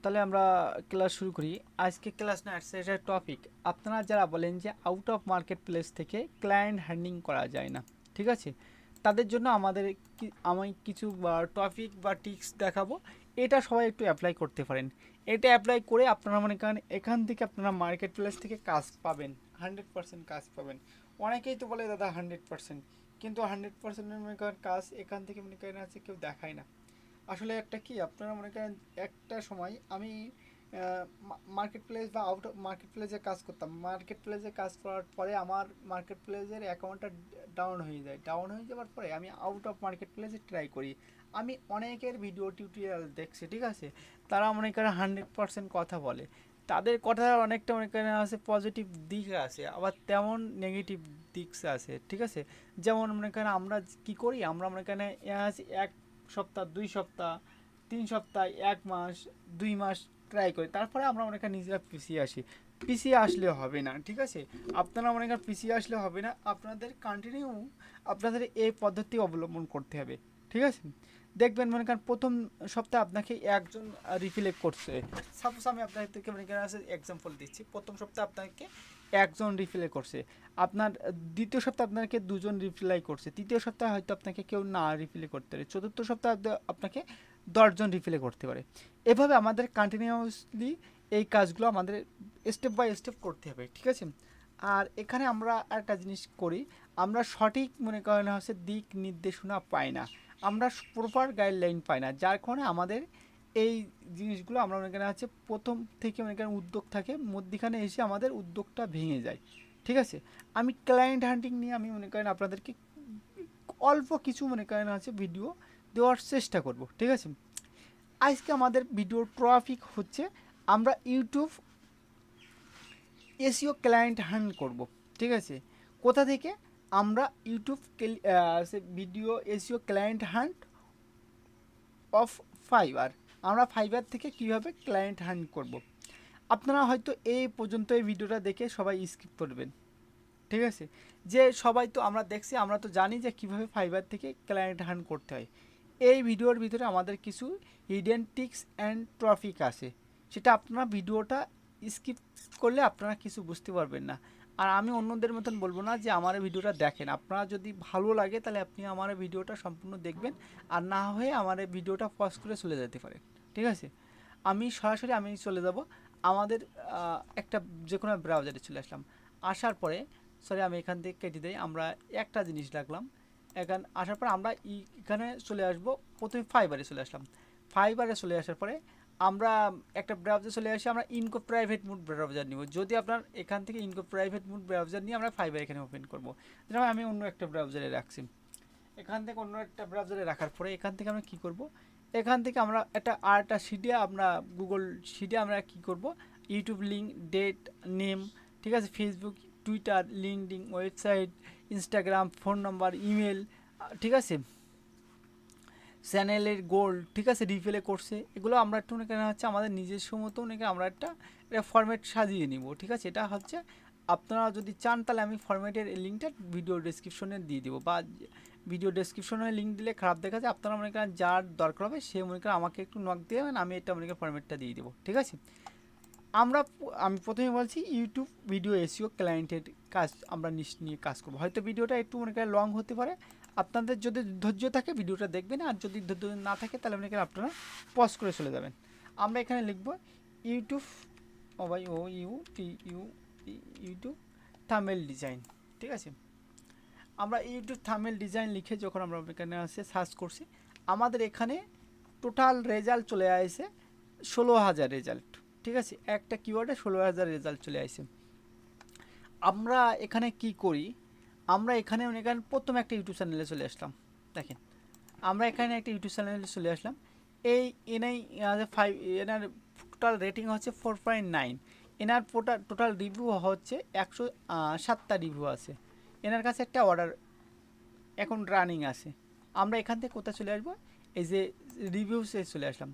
তাহলে আমরা ক্লাস শুরু করি। আজকে ক্লাস না আসছে এটা টপিক আপনারা যারা বলেন যে আউট অফ মার্কেট প্লেস থেকে ক্লায়েন্ট হ্যান্ডিং করা যায় না, ঠিক আছে? তাদের জন্য আমাদের আমি কিছু টপিক বা টিক্স দেখাবো। এটা সবাই একটু অ্যাপ্লাই করতে পারেন। এটা অ্যাপ্লাই করে আপনারা মনে করেন এখান থেকে আপনারা মার্কেট প্লেস থেকে কাজ পাবেন হান্ড্রেড পার্সেন্ট কাজ পাবেন। অনেকেই তো বলে, দাদা হান্ড্রেড পার্সেন্ট কিন্তু হান্ড্রেড পার্সেন্টের মনে করেন কাজ এখান থেকে মনে করেন আছে কেউ দেখায় না। আসলে একটা কি, আপনারা মনে করেন একটা সময় আমি মার্কেট প্লেস বা আউট অফ মার্কেট প্লেসে কাজ করতাম। মার্কেট প্লেসে কাজ করার পরে আমার মার্কেট প্লেসের অ্যাকাউন্টটা ডাউন হয়ে যায়। ডাউন হয়ে যাওয়ার পরে আমি আউট অফ মার্কেট প্লেসে ট্রাই করি। আমি অনেকের ভিডিও টিউটোরিয়াল দেখছি, ঠিক আছে? তারা মনে করেন হান্ড্রেড পার্সেন্ট কথা বলে। তাদের কথা অনেকটা মনে করেন আছে পজিটিভ দিক আছে, আবার তেমন নেগেটিভ দিক আছে, ঠিক আছে? যেমন মনে করেন আমরা কি করি, আমরা মনে করেন এক সপ্তাহ, দুই সপ্তাহ, তিন সপ্তাহ, এক মাস, দুই মাস ট্রাই করি। তারপরে আমরা করেন নিজেরা পিছিয়ে আসি। পিছিয়ে আসলে হবে না, ঠিক আছে? আপনারা করেন পিছিয়ে আসলে হবে না, আপনাদের কন্টিনিউ আপনাদের এই পদ্ধতি অবলম্বন করতে হবে, ঠিক আছে? দেখবেন মনে করেন প্রথম সপ্তাহে আপনাকে একজন রিফিলেক্ট করছে। সাপোজ আমি আপনাদেরকে মনে করেন এক্সাম্পল দিচ্ছি। প্রথম সপ্তাহে আপনাকে একজন রিফিলে করছে। আপনার, দ্বিতীয় সপ্তাহে আপনাকে দুজন রিপ্লাই করছে। তৃতীয় সপ্তাহে হয়তো আপনাকে কেউ না রিফিলে করতে পারে। চতুর্থ সপ্তাহে আপনাকে দশজন রিফিলে করতে পারে। এভাবে আমাদের কন্টিনিউয়াসলি এই কাজগুলো আমাদের স্টেপ বাই স্টেপ করতে হবে, ঠিক আছে? আর এখানে আমরা একটা জিনিস করি। আমরা সঠিক মনে করেন হচ্ছে দিক নির্দেশনা পাই না। আমরা প্রপার গাইডলাইন পাই না। যার কারণে আমাদের এই জিনিসগুলো আমরা করেন হচ্ছে প্রথম থেকে করেন উদ্যোগ থাকে, মধ্যিখানে এসে আমাদের উদ্যোগটা ভেঙে যায়। ঠিক আছে? আমি ক্লায়েন্ট হান্টিং নিয়ে আমি মনে করেন আপনাদেরকে অল্প কিছু মনে করেন হচ্ছে ভিডিও দেওয়ার চেষ্টা করব। ঠিক আছে? আজকে আমাদের ভিডিও ট্রফিক হচ্ছে, আমরা ইউটিউব এসিও ক্লায়েন্ট হান্ট করব। ঠিক আছে? কোথা থেকে? আমরা YouTube video SEO client hunt of Fiverr আমরা ফাইবার থেকে কীভাবে ক্লায়েন্ট হান্ট করব? আপনারা হয়তো এই পর্যন্ত এই ভিডিওটা দেখে সবাই স্কিপ করবেন। ঠিক আছে? যে সবাই তো আমরা দেখছি, আমরা তো জানি যে কীভাবে ফাইবার থেকে ক্লায়েন্ট হান্ট করতে হয়। এই ভিডিওর ভিতরে আমাদের কিছু হিডেন টিক্স অ্যান্ড ট্রফিক আছে। সেটা আপনারা ভিডিওটা স্কিপ করলে আপনারা কিছু বুঝতে পারবেন না। আর আমি অন্যদের মতন বলব না যে আমার ভিডিওটা দেখেন। আপনারা যদি ভালো লাগে তাহলে আপনি আমার ভিডিওটা সম্পূর্ণ দেখবেন। আর না হয়ে আমার ভিডিওটা পজ করে চলে যেতে পারেন। ঠিক আছে? আমি সরাসরি আমি চলে যাব। আমাদের একটা যে কোনো ব্রাউজারে চলে আসলাম। আসার পরে সরি আমি এখান থেকে কেটে দিই, আমরা একটা জিনিস রাখলাম। এখান, আসার পর আমরা এখানে চলে আসব। প্রথমে ফাইবারে চলে আসলাম। ফাইবারে চলে আসার পরে আমরা একটা ব্রাউজার চলে আসি, আমরা ইনকো প্রাইভেট মুড ব্রাউজার নিব। যদি আপনার এখান থেকে ইনকো প্রাইভেট মুড ব্রাউজার নিয়ে আমরা ফাইবার এখানে ওপেন করব। যেমন আমি অন্য একটা ব্রাউজারে রাখছি। এখান থেকে অন্য একটা ব্রাউজারে রাখার পরে এখান থেকে আমরা কি করব? এখান থেকে আমরা একটা আর একটা শিটে আমরা গুগল শিটে আমরা কি করব? ইউটিউব লিঙ্ক ডেট নেম ঠিক আছে? Facebook Twitter LinkedIn website Instagram phone number email ঠিক আছে? চ্যানেলের গোল ঠিক আছে রিফিলে করছে, এগুলো আমরা একটু কেন হচ্ছে আমাদের নিজস্ব মতো নাকি আমরা একটা এটা সাজিয়ে নিব, ঠিক আছে? এটা হচ্ছে আপনারা যদি চান, তাহলে আমি ফরম্যাটের লিঙ্কটা ভিডিও ডেসক্রিপশনে দিয়ে দেবো, বা ভিডিও ডেসক্রিপশনে লিঙ্ক দিলে খারাপ দেখা যায়, আপনারা মনে করেন যার দরকার হবে, সে মনে করেন আমাকে একটু নক দিয়ে দেবেন, আমি এটা মনে করেন ফরম্যাটটা দিয়ে দেবো, ঠিক আছে? আমরা আমি প্রথমে বলছি ইউটিউব ভিডিও এসিও ক্লায়েন্টের কাজ আমরা নিয়ে কাজ করব, হয়তো ভিডিওটা একটু মনে করেন লং হতে পারে আপনাদের যদি ধৈর্য থাকে, ভিডিওটা দেখবেন, আর যদি ধৈর্য না থাকে, তাহলে মনে করেন আপনারা পজ করে চলে যাবেন। আমরা এখানে লিখব ইউটিউব ও ভাই ও U T U YouTube thumbnail design ঠিক আছে? আমরা ইউটিউব থামেল ডিজাইন লিখে যখন আমরা এখানে আসে সার্চ করছি, আমাদের এখানে টোটাল রেজাল্ট চলে আসে ষোলো হাজার রেজাল্ট ঠিক আছে? একটা কিওয়ার্ডে ষোলো হাজার রেজাল্ট চলে আসে। আমরা এখানে কি করি? আমরা এখানে মনে করেন প্রথম একটা ইউটিউব চ্যানেলে চলে আসলাম। দেখেন, আমরা এখানে একটা ইউটিউব চ্যানেলে চলে আসলাম। এই এনআই ফাইভ এনার টোটাল রেটিং হচ্ছে ফোর পয়েন্ট নাইন এনার টোটাল রিভিউ হচ্ছে একশো সাতটা রিভিউ আছে। এনার কাছে একটা অর্ডার এখন রানিং আছে। আমরা এখান থেকে কোথায় চলে আসব? এই যে রিভিউসে চলে আসলাম।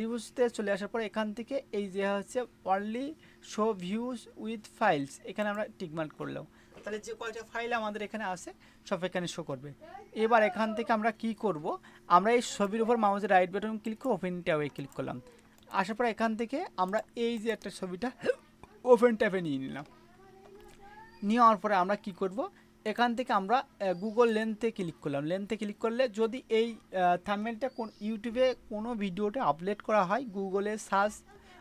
রিভিউসতে চলে আসার পর এখান থেকে এই যে হচ্ছে only show views with files এখানে আমরা টিকমার্ক করলাম। তাহলে যে কয়টা ফাইল আমাদের এখানে আছে, সব এখানে শো করবে। এবার এখান থেকে আমরা কি করব? আমরা এই ছবির উপর মাউসের রাইট বাটন ক্লিক করে ওপেন ট্যাবে ক্লিক করলাম। আসার পর এখান থেকে আমরা এই যে একটা ছবিটা ওপেন ট্যাপে নিয়ে নিলাম। নেওয়ার পরে আমরা কি করব? এখান থেকে আমরা গুগল লেন্থে ক্লিক করলাম। লেন্থে ক্লিক করলে যদি এই থাম্বনেলটা কোন ইউটিউবে কোনো ভিডিওটা আপলোড করা হয় গুগলে সার্চ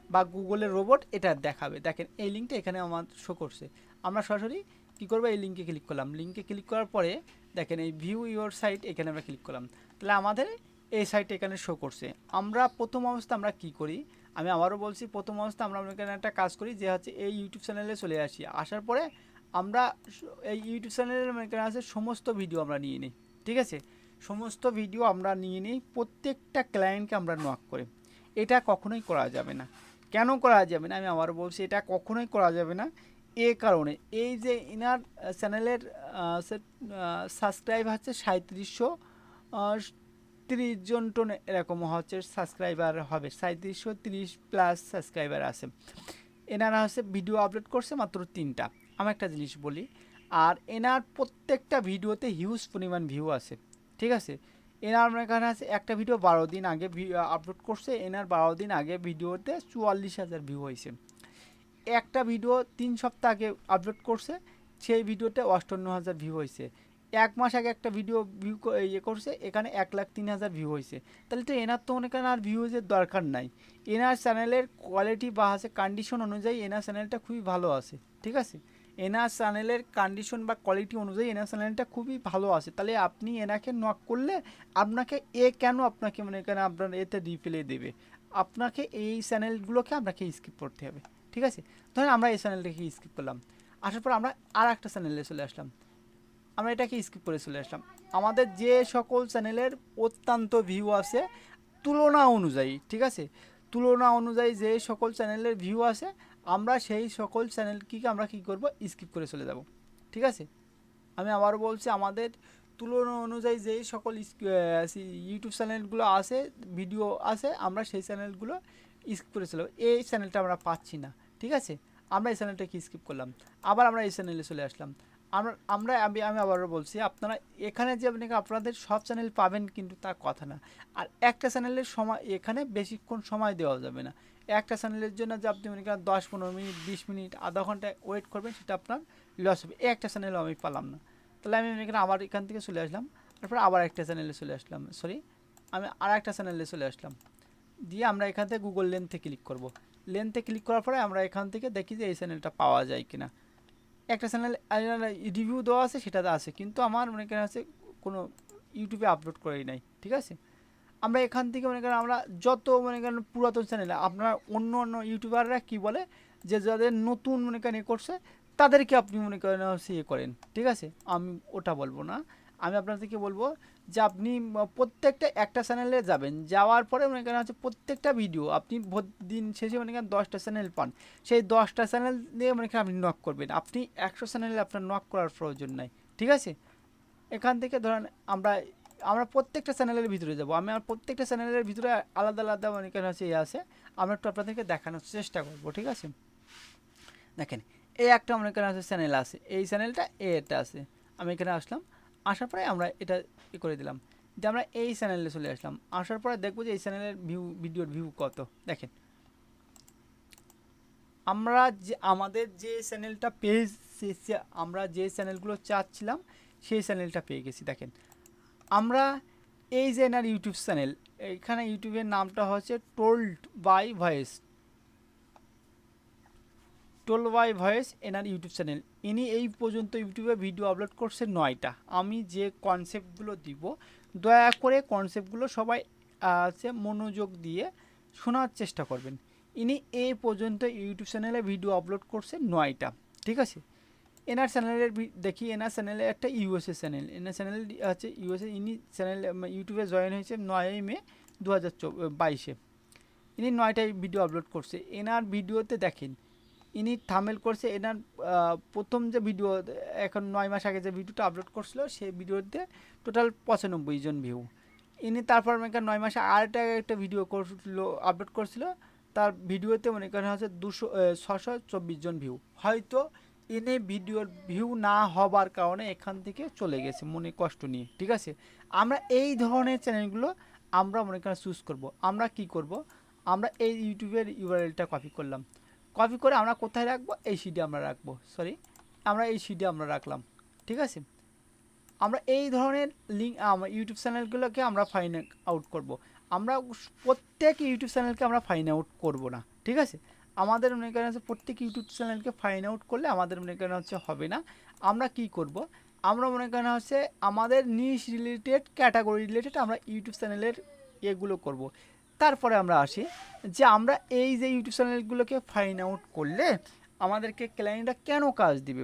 বা গুগলের রোবট এটা দেখাবে। দেখেন, এই লিঙ্কটা এখানে আমার শো করছে। আমরা সরাসরি কী করব? এই লিঙ্কে ক্লিক করলাম। লিঙ্কে ক্লিক করার পরে দেখেন এই ভিউ ইউর সাইট এখানে আমরা ক্লিক করলাম। তাহলে আমাদের এই সাইট এখানে শো করছে। আমরা প্রথম অবস্থা আমরা কি করি? আমি আবারও বলছি, প্রথম অবস্থা আমরা এখানে একটা কাজ করি যে হচ্ছে এই ইউটিউব চ্যানেলে চলে আসি। আসার পরে আমরা এই ইউটিউব চ্যানেলের এখানে আছে সমস্ত ভিডিও আমরা নিয়ে নিই। ঠিক আছে? সমস্ত ভিডিও আমরা নিয়ে নিই। প্রত্যেকটা ক্লায়েন্টকে আমরা নক করে। এটা কখনোই করা যাবে না। কেন করা যাবে না? আমি আবারও বলছি, এটা কখনোই করা যাবে না। এ কারণে। এই যে ইনার চ্যানেলের সাবস্ক্রাইব হচ্ছে সাঁত্রিশশো তিরিশ জন টোন এরকম হচ্ছে সাবস্ক্রাইবার হবে। সাঁত্রিশশো তিরিশ প্লাস সাবস্ক্রাইবার আছে। এনারা হচ্ছে ভিডিও আপলোড করছে মাত্র তিনটা। আমি একটা জিনিস বলি, আর এনার প্রত্যেকটা ভিডিওতে হিউজ পরিমাণ ভিউ আছে। ঠিক আছে? এনার এখানে আছে একটা ভিডিও বারো দিন আগে আপলোড করছে, এনার বারো দিন আগে ভিডিওতে চুয়াল্লিশ হাজার ভিউ হয়েছে। একটা ভিডিও তিন সপ্তাহ আগে আপলোড করছে, সেই ভিডিওতে অষ্টান্ন হাজার ভিউ হয়েছে এক মাস আগে একটা ভিডিও ভিউ ইয়ে করছে, এখানে এক লাখ তিন হাজার ভিউ হয়েছে তাহলে তো এনার তো অনেক আর ভিউজের দরকার নাই। এনার চ্যানেলের কোয়ালিটি বা আছে কন্ডিশন অনুযায়ী এনার চ্যানেলটা খুবই ভালো আছে, ঠিক আছে? এনার চ্যানেলের কন্ডিশন বা কোয়ালিটি অনুযায়ী এনার চ্যানেলটা খুবই ভালো আছে। তাহলে আপনি এনাকে নক করলে আপনাকে এ কেন আপনাকে মানে এখানে আপনার এতে রিপ্লে দেবে? আপনাকে এই চ্যানেলগুলোকে আপনাকে স্কিপ করতে হবে। ঠিক আছে? ধরেন আমরা এই চ্যানেলটাকে স্কিপ করলাম। আসার পর আমরা আর একটা চ্যানেলে চলে আসলাম। আমরা এটাকে স্কিপ করে চলে আসলাম। আমাদের যে সকল চ্যানেলের অত্যন্ত ভিউ আছে, তুলনা অনুযায়ী, ঠিক আছে? তুলনা অনুযায়ী যে সকল চ্যানেলের ভিউ আছে, আমরা সেই সকল চ্যানেল কি, আমরা কি করব? স্কিপ করে চলে যাব। ঠিক আছে? আমি আবার বলছি, আমাদের তুলনা অনুযায়ী যেই সকল ইউটিউব চ্যানেলগুলো আছে ভিডিও আছে, আমরা সেই চ্যানেলগুলো স্কিপ করে চলে। এই চ্যানেলটা আমরা পাচ্ছি না। ঠিক আছে? আমরা এই চ্যানেলটাকে স্কিপ করলাম। আবার আমরা এই চ্যানেলে চলে আসলাম। আমরা আমরা, আমি আমি আবারও বলছি, আপনারা এখানে যে আপনি, আপনাদের সব চ্যানেল পাবেন কিন্তু তা কথা না। আর একটা চ্যানেলের সময়, এখানে বেশিক্ষণ সময় দেওয়া যাবে না। একটা চ্যানেলের জন্য যে আপনি মনে করেন দশ, পনেরো মিনিট, বিশ মিনিট, আধা ঘণ্টা ওয়েট করবেন, সেটা আপনার লস হবে। একটা চ্যানেলও আমি পালাম না। তাহলে আমি মনে করেন আবার এখান থেকে চলে আসলাম। তারপর আবার একটা চ্যানেলে চলে আসলাম। সরি আমি আর একটা চ্যানেলে চলে আসলাম। দিয়ে আমরা এখান থেকে গুগল লেন্থে ক্লিক করব। লেন্থে ক্লিক করার পরে আমরা এখান থেকে দেখি যে এই চ্যানেলটা পাওয়া যায় কিনা। একটা চ্যানেল রিভিউ দেওয়া আছে, সেটাতে আছে। কিন্তু আমার মনে করেন আছে কোনো ইউটিউবে আপলোড করেই নাই, ঠিক আছে? আমরা এখান থেকে মনে করেন আমরা যত মনে করেন পুরাতন চ্যানেল আপনার অন্য অন্য ইউটিউবাররা কি বলে? যে যাদের নতুন মনে করেন এ করছে, তাদেরকে আপনি মনে করেন ইয়ে করেন, ঠিক আছে? আমি ওটা বলব না। আমি আপনাদেরকে বলব যে আপনি প্রত্যেকটা একটা চ্যানেলে যাবেন, যাওয়ার পরে মনে করেন হচ্ছে প্রত্যেকটা ভিডিও আপনি দিন শেষে মনে করেন দশটা চ্যানেল পান, সেই দশটা চ্যানেল দিয়ে মনে করেন আপনি নক করবেন। আপনি একশো চ্যানেলে আপনার নক করার প্রয়োজন নাই, ঠিক আছে? এখান থেকে ধরেন আমরা আমরা প্রত্যেকটা চ্যানেলের ভিতরে যাব। আমি আমার প্রত্যেকটা চ্যানেলের ভিতরে আলাদা আলাদা মনে করেন হচ্ছে ইয়ে আছে, আমরা একটু আপনাদেরকে দেখানোর চেষ্টা করব, ঠিক আছে? দেখেন এই একটা মনে করেন হচ্ছে চ্যানেল আছে, এই চ্যানেলটা এটা আছে। আমি এখানে আসলাম আসার পরে আমরা এটা করে দিলাম। যে আমরা এই চ্যানেলে চলে আসলাম। আসার পরে দেখব যে এই চ্যানেলের ভিউ ভিডিওর ভিউ কত। দেখেন। আমরা যে, আমাদের যে চ্যানেলটা পেজ আমরা যে চ্যানেলগুলো চাচ্ছিলাম, সেই চ্যানেলটা পেয়ে গেছি। দেখেন। আমরা এই যে এনার ইউটিউব চ্যানেল এখানে ইউটিউবের নামটা হচ্ছে told by voice told by voice এনার ইউটিউব চ্যানেল ইনি এই পর্যন্ত ইউটিউবে ভিডিও আপলোড করছে নয়টা। আমি যে কনসেপ্টগুলো দিব, দয়া করে কনসেপ্টগুলো সবাই হচ্ছে মনোযোগ দিয়ে শোনার চেষ্টা করবেন। ইনি এই পর্যন্ত ইউটিউব চ্যানেলে ভিডিও আপলোড করছে নয়টা, ঠিক আছে? এনার চ্যানেলের দেখি, এনার চ্যানেলে একটা ইউএসএ চ্যানেল এনার চ্যানেল হচ্ছে ইউএসএ ইনি চ্যানেল ইউটিউবে জয়েন হয়েছে নয়ই মে দু হাজার বাইশে। ইনি নয়টায় ভিডিও আপলোড করছে। এনার ভিডিওতে দেখেন ইনি থামেল করছে, এনার প্রথম যে ভিডিও এখন নয় মাস আগে যে ভিডিওটা আপলোড করছিল, সেই ভিডিওতে টোটাল পঁচানব্বই জন ভিউ ইনি তারপর মনে নয় মাসে আরেকটা একটা ভিডিও করছিল আপলোড করছিল, তার ভিডিওতে মনে করেন হচ্ছে দুশো ছশো চব্বিশ জন ভিউ হয়তো ইনি ভিডিওর ভিউ না হবার কারণে এখান থেকে চলে গেছে মনে কষ্ট নিয়ে, ঠিক আছে? আমরা এই ধরনের চ্যানেলগুলো আমরা মনে করেন চুজ করব। আমরা কি করব? আমরা এই ইউটিউবের ইউআরএলটা কপি করলাম। কপি করে আমরা কোথায় রাখব? এই সিডি আমরা রাখব সরি আমরা এই সিডি আমরা রাখলাম, ঠিক আছে? আমরা এই ধরনের লিঙ্ক আমার ইউটিউব চ্যানেলগুলোকে আমরা ফাইন আউট করব। আমরা প্রত্যেক ইউটিউব চ্যানেলকে আমরা ফাইন আউট করব না, ঠিক আছে? আমাদের মনে করেন হচ্ছে প্রত্যেক ইউটিউব চ্যানেলকে ফাইন আউট করলে আমাদের মনে করেন হচ্ছে হবে না। আমরা কি করব? আমরা মনে করেন হচ্ছে আমাদের নিউজ রিলেটেড ক্যাটাগরি রিলেটেড আমরা ইউটিউব চ্যানেলের এগুলো করব। তারপরে আমরা আসি যে আমরা এই যে ইউটিউব চ্যানেলগুলোকে ফাইন আউট করলে আমাদেরকে ক্লায়েন্টরা কেন কাজ দিবে?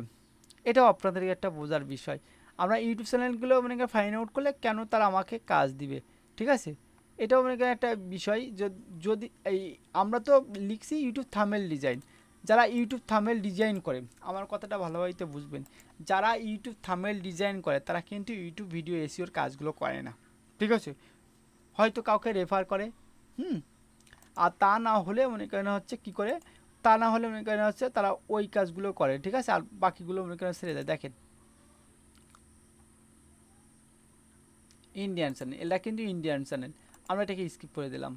এটাও আপনাদেরকে একটা বোঝার বিষয়। আমরা ইউটিউব চ্যানেলগুলো করেন ফাইন আউট করলে কেন তারা আমাকে কাজ দিবে? ঠিক আছে? এটাও মনে একটা বিষয় যদি এই, আমরা তো লিখছি ইউটিউব থামেল ডিজাইন যারা ইউটিউব থামেল ডিজাইন করে, আমার কথাটা ভালোভাবে তো বুঝবেন। যারা ইউটিউব থামেল ডিজাইন করে, তারা কিন্তু ইউটিউব ভিডিও এসিওর কাজগুলো করে না। ঠিক আছে? হয়তো কাউকে রেফার করে হুম। আর তা না হলে মনে করেন হচ্ছে কি করে? তা না হলে মনে করেন হচ্ছে তারা ওই কাজগুলো করে, ঠিক আছে? আর বাকিগুলো মনে করেন ছেড়ে দেয়। দেখেন। ইন্ডিয়ান চ্যানেল এটা কিন্তু ইন্ডিয়ান চ্যানেল আমরা এটাকে স্কিপ করে দিলাম।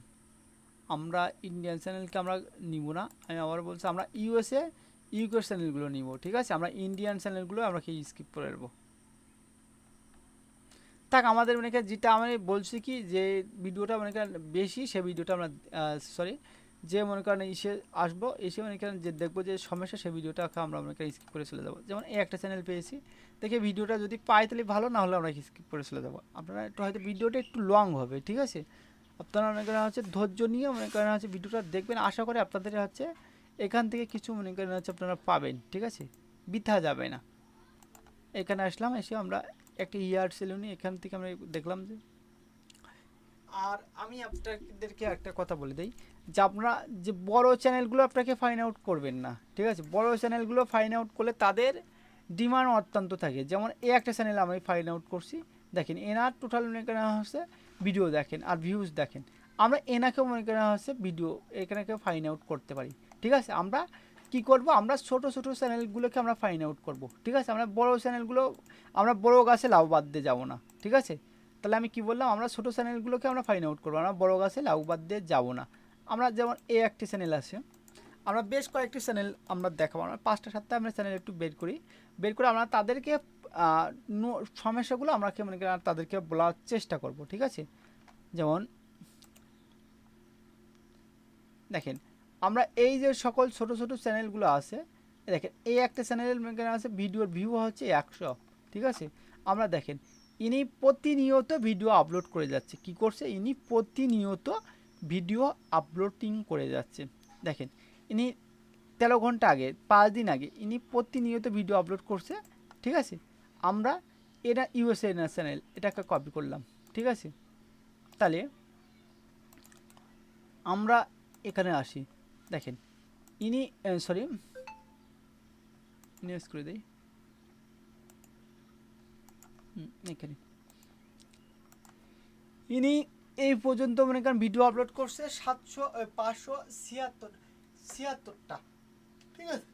আমরা ইন্ডিয়ান চ্যানেলকে আমরা নিব না। আমি আবার বলছি, আমরা ইউএসএ ইউকে চ্যানেলগুলো নিব, ঠিক আছে? আমরা ইন্ডিয়ান চ্যানেলগুলো আমরা কি স্কিপ করে দেবো। থাক, আমাদের মনে যেটা আমি বলছি কি, যে ভিডিওটা মনে করেন বেশি, সে ভিডিওটা আমরা সরি যে মনে করেন এসে আসব, এসে মনে করেন যে দেখব যে সমস্যা সেই ভিডিওটা আমরা মনে করেন স্কিপ করে চলে যাব। যেমন এই একটা চ্যানেল পেয়েছি, দেখে ভিডিওটা যদি পাই তাহলে ভালো, না হলে আমরা স্কিপ করে চলে যাব। আপনারা একটু হয়তো ভিডিওটা একটু লং হবে, ঠিক আছে? আপনারা মনে করেন হচ্ছে ধৈর্য নিয়ে মনে করেন হচ্ছে ভিডিওটা দেখবেন, আশা করি আপনাদের হচ্ছে এখান থেকে কিছু মনে করেন হচ্ছে আপনারা পাবেন, ঠিক আছে? বৃথা যাবে না। এখানে আসলাম, এসে আমরা একটা ইয়ার সেলুনি এখান থেকে আমরা দেখলাম যে আর আমি আপনাদেরকে একটা কথা বলে দিই, যে আপনারা যে বড় চ্যানেলগুলো আপনাকে ফাইন আউট করবেন না, ঠিক আছে? বড় চ্যানেলগুলো ফাইন আউট করলে তাদের ডিমান্ড অত্যন্ত থাকে। যেমন এই একটা চ্যানেল আমি ফাইন আউট করছি, দেখেন, এনার টোটাল মনে করা হচ্ছে ভিডিও দেখেন আর ভিউজ দেখেন। আমরা এনাকেও মনে করা হচ্ছে ভিডিও এখানে ফাইন আউট করতে পারি, ঠিক আছে? আমরা কি করব? আমরা ছোট ছোট চ্যানেলগুলোকে আমরা ফাইন আউট করব। ঠিক আছে? আমরা বড় চ্যানেলগুলো, আমরা বড় গাছে লাউ বাদ দিয়ে যাব না। ঠিক আছে? তাহলে আমি কি বললাম? আমরা ছোট চ্যানেলগুলোকে আমরা ফাইন আউট করব। আমরা বড় গাছে লাউ বাদ দিয়ে যাব না। আমরা যেমন এ একটি চ্যানেল আছে, আমরা বেশ কয়েকটি চ্যানেল আমরা দেখাবো। আমরা পাঁচটা, সাতটা আমরা চ্যানেল একটু বের করি। বের করে আমরা তাদেরকে সমস্যাগুলো আমরা কি মনে করি তাদেরকে বলার চেষ্টা করব। ঠিক আছে? যেমন, দেখেন আমরা এই যে সকল ছোট ছোট চ্যানেলগুলো আছে দেখেন, এই একটা চ্যানেলের মনে আছে, ভিডিওর ভিউ হচ্ছে একশো, ঠিক আছে? আমরা দেখেন, ইনি প্রতিনিয়ত ভিডিও আপলোড করে যাচ্ছে। কি করছে? ইনি প্রতিনিয়ত ভিডিও আপলোডিং করে যাচ্ছে। দেখেন, ইনি তেরো ঘণ্টা আগে, পাঁচ দিন আগে, ইনি প্রতিনিয়ত ভিডিও আপলোড করছে, ঠিক আছে? আমরা এটা ইউএসএ চ্যানেল, এটাকে কপি করলাম, ঠিক আছে? তাহলে আমরা এখানে আসি। দেখেন ইনি সরি নিউজ করে হুম, এখানে। ইনি এই পর্যন্ত মনে করেন ভিডিও আপলোড করছে সাতশো পাঁচশো ছিয়াত্তর ছিয়াত্তরটা। ঠিক আছে?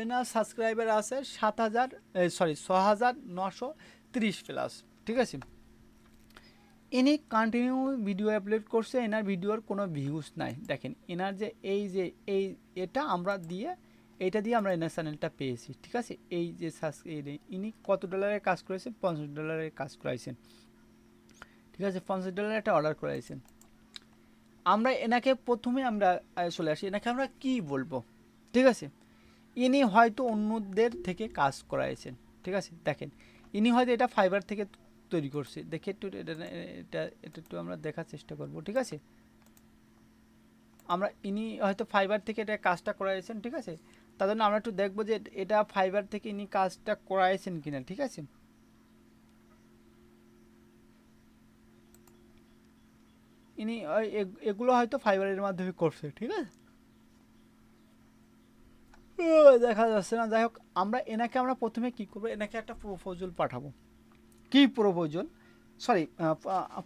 এনার সাবস্ক্রাইবার আছে সাত হাজার সরি ছ হাজার নশো তিরিশ প্লাস ঠিক আছে? ইনি কন্টিনিউ ভিডিও আপলোড করছে, এনার ভিডিওর কোনো ভিউজ নাই। দেখেন, এনার যে এই যে এই এটা আমরা দিয়ে, এটা দিয়ে আমরা এনার চ্যানেলটা পেয়েছি, ঠিক আছে? এই যে ইনি কত ডলারের কাজ করেছেন? পঞ্চাশ ডলারের কাজ করাইছেন। ঠিক আছে? পঞ্চাশ ডলারের একটা অর্ডার করাইছেন। আমরা এনাকে প্রথমে আমরা চলে আসি। এনাকে আমরা কি বলব? ঠিক আছে? ইনি হয়তো অন্যদের থেকে কাজ করাইছেন। ঠিক আছে? দেখেন, ইনি হয়তো এটা ফাইবার থেকে তৈরি করছে। দেখে একটু এটা এটা একটু আমরা দেখার চেষ্টা করব, ঠিক আছে? আমরা ইনি হয়তো ফাইবার থেকে এটা কাজটা করাইছেন, ঠিক আছে? তার জন্য আমরা একটু দেখব যে এটা ফাইবার থেকে ইনি কাজটা করাইছেন কিনা, ঠিক আছে? ইনি এগুলো হয়তো ফাইবারের মাধ্যমে করছে, ঠিক আছে? দেখা যাচ্ছে না। যাই হোক, আমরা এনাকে আমরা প্রথমে কি করব? এনাকে একটা প্রপোজাল পাঠাবো। কি প্রপোজাল সরি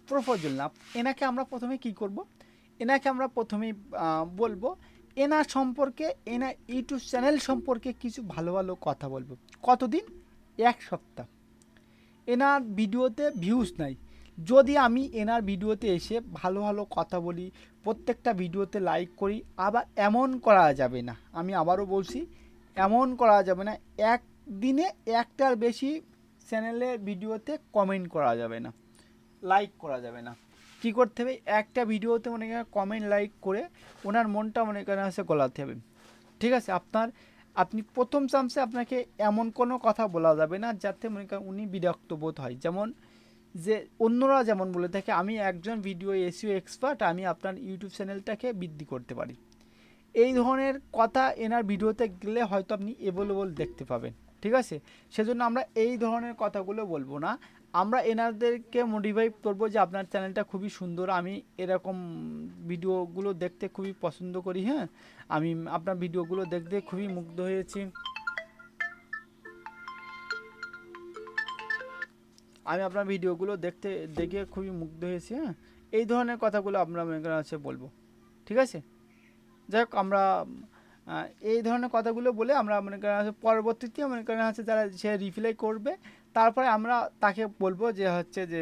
প্রপোজাল না এনাকে আমরা প্রথমে কি করব? এনাকে আমরা প্রথমে বলব এনার সম্পর্কে এনার ইউটিউব চ্যানেল সম্পর্কে কিছু ভালো ভালো কথা বলব। কতদিন? এক সপ্তাহ। এনার ভিডিওতে ভিউজ নাই। যদি আমি এনার ভিডিওতে এসে ভালো ভালো কথা বলি, প্রত্যেকটা ভিডিওতে লাইক করি, আবার এমন করা যাবে না। আমি আবারও বলছি, এমন করা যাবে না। একদিনে একটার বেশি চ্যানেলের ভিডিওতে কমেন্ট করা যাবে না লাইক করা যাবে না। কী করতে হবে? একটা ভিডিওতে মনে করেন কমেন্ট লাইক করে ওনার মনটা মনে করেন হচ্ছে গলাতে হবে। ঠিক আছে? আপনার, আপনি প্রথম চান্সে আপনাকে এমন কোনো কথা বলা যাবে না যাতে মনে করেন উনি বিরক্ত বোধ হয়। যেমন যে অন্যরা যেমন বলে থাকে, আমি একজন ভিডিও এসিও এক্সপার্ট আমি আপনার ইউটিউব চ্যানেলটাকে বৃদ্ধি করতে পারি। এই ধরনের কথা এনার ভিডিওতে গেলে হয়তো আপনি এভেলেবল দেখতে পাবেন। ঠিক আছে? সেজন্য আমরা এই ধরনের কথাগুলো বলব না। আমরা এনাদেরকে মোটিভাইট করব যে আপনার চ্যানেলটা খুবই সুন্দর। আমি এরকম ভিডিওগুলো দেখতে খুবই পছন্দ করি হ্যাঁ? আমি আপনার ভিডিওগুলো দেখতে খুবই মুগ্ধ হয়েছি। আমি আপনার ভিডিওগুলো দেখতে, দেখে খুবই মুগ্ধ হয়েছি হ্যাঁ? এই ধরনের কথাগুলো আমরা মনে করেন হচ্ছে বলব, ঠিক আছে? যাই হোক, আমরা এই ধরনের কথাগুলো বলে আমরা মনে করেন পরবর্তীতে মনে করেন হচ্ছে যারা সে রিপ্লাই করবে, তারপরে আমরা তাকে বলব যে হচ্ছে যে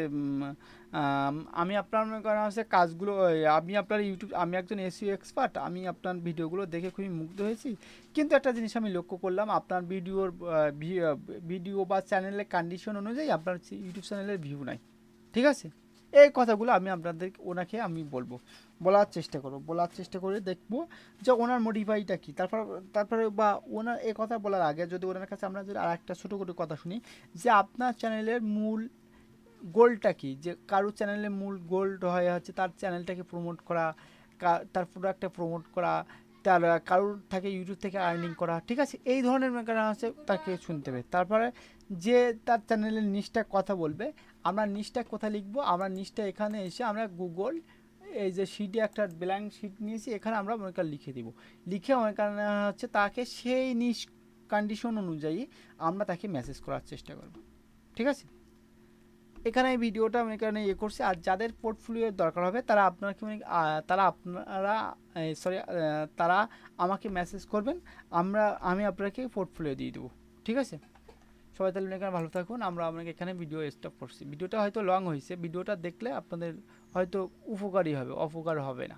আমি আপনার মনে করেন হচ্ছে কাজগুলো আমি আপনার ইউটিউব আমি একজন এসিও এক্সপার্ট আমি আপনার ভিডিওগুলো দেখে খুবই মুগ্ধ হয়েছি। কিন্তু একটা জিনিস আমি লক্ষ্য করলাম, আপনার ভিডিওর ভিডিও বা চ্যানেলের কন্ডিশন অনুযায়ী আপনার ইউটিউব চ্যানেলের ভিউ নাই। ঠিক আছে? এই কথাগুলো আমি আপনাদের, ওনাকে আমি বলব। বলার চেষ্টা করব। বলার চেষ্টা করে দেখব যে ওনার মোটিফাইটা কী। তারপর, তারপরে বা ওনার এই কথা বলার আগে যদি ওনার কাছে আমরা যদি আর একটা ছোটো করে কথা শুনি, যে আপনার চ্যানেলের মূল গোলটা কি? যে কারোর চ্যানেলের মূল গোল্ড হয়ে হচ্ছে তার চ্যানেলটাকে প্রমোট করা তার প্রোডাক্টটা প্রমোট করা, তার কারোর থেকে ইউটিউব থেকে আর্নিং করা, ঠিক আছে? এই ধরনের মেকার আছে তাকে শুনতে হবে। তারপরে যে তার চ্যানেলের নিচটা কথা বলবে আমরা নিচটা কোথায় লিখব? আমরা নিচটা এখানে এসে আমরা গুগল এই যে শিটে একটা ব্ল্যাঙ্ক শিট নিয়েছি, এখানে আমরা মনে লিখে দিব। লিখে মনে হচ্ছে তাকে সেই নিচ কন্ডিশন অনুযায়ী আমরা তাকে মেসেজ করার চেষ্টা করব। ঠিক আছে? এখানে এই ভিডিওটা আমি এখানে ইয়ে করছি, আর যাদের পোর্টফোলিওর দরকার হবে, তারা আপনাকে মানে তারা আপনারা সরি তারা আমাকে মেসেজ করবেন, আমরা, আমি আপনাকে পোর্টফোলিও দিয়ে দেবো। ঠিক আছে? সবাই তাহলে এখানে ভালো থাকুন। আমরা আপনাকে এখানে ভিডিও স্টপ করছি। ভিডিওটা হয়তো লং হয়েছে ভিডিওটা দেখলে আপনাদের হয়তো উপকারই হবে, অপকার হবে না।